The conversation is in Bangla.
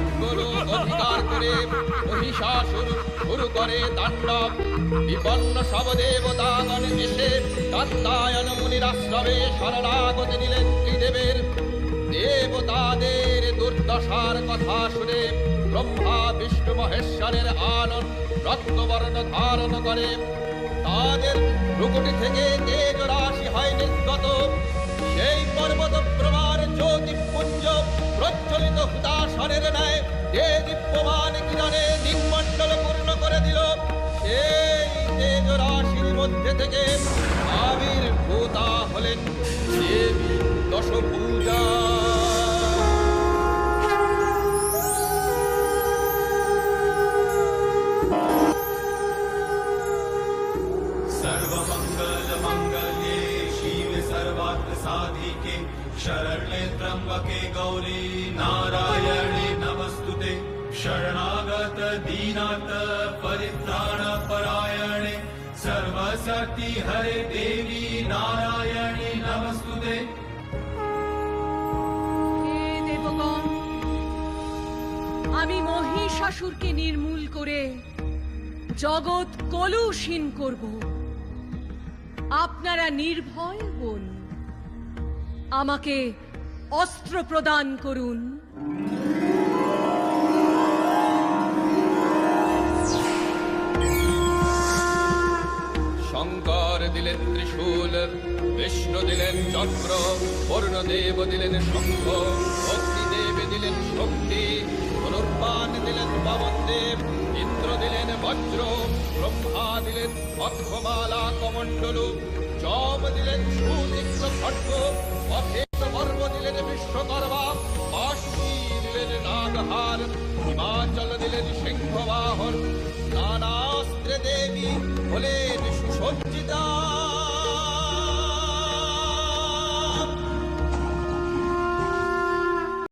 স্বর্গলোক অধিকার করে মহিষাসুর শুরু করে তাণ্ডব। বিপন্ন সব দেবতাগণ এসে কাত্তায়ন মুনির শরণাগত নিলেন ত্রিদেবের। দেবতাদের দুর্দশার কথা শুনে ব্রহ্মা, বিষ্ণু, মহেশ্বরের আনন্দ রক্তবর্ণ ধারণ করে। তাদের ভ্রুকুটি থেকে তেজ রাশি হয় নির্গত প্রজ্বলিত হুতাশনের ন্যায় যে দীপ্যমান কিরণে দিগমণ্ডল পূর্ণ করে দিল সেই তেজ রাশির মধ্যে থেকে আবির্ভূতা হলেন দেবী দশভূজা सर्वमङ्गलमङ्गल्ये शिवे सर्वात्र साधिके शरण्ये त्र्यम्बके गौरी शरणागत दीनाथ परित्राण परायणे सर्वशक्ति हरे देवी नारायणे नमस्तुते হে দেবগণ আমি মহিষাসুরকে নির্মূল করে জগৎ কলুষীন করব আপনারা নির্ভয় হন আমাকে অস্ত্র প্রদান করুন দিলেন ত্রিশূল বিষ্ণু দিলেন চক্র বরুণদেব দিলেন শঙ্খ অগ্নিদেব দিলেন শক্তি দিলেন পবনদেব ইন্দ্র দিলেন বজ্র, ব্রহ্মা দিলেন অক্ষমালা যম দিলেন পর্ব দিলেন বিশ্বকর্মা দিলেন নাগহার, হিমাচল দিলেন সিংহবাহন নানাস্ত্রে দেবী হলেন সুসজ্জিতা।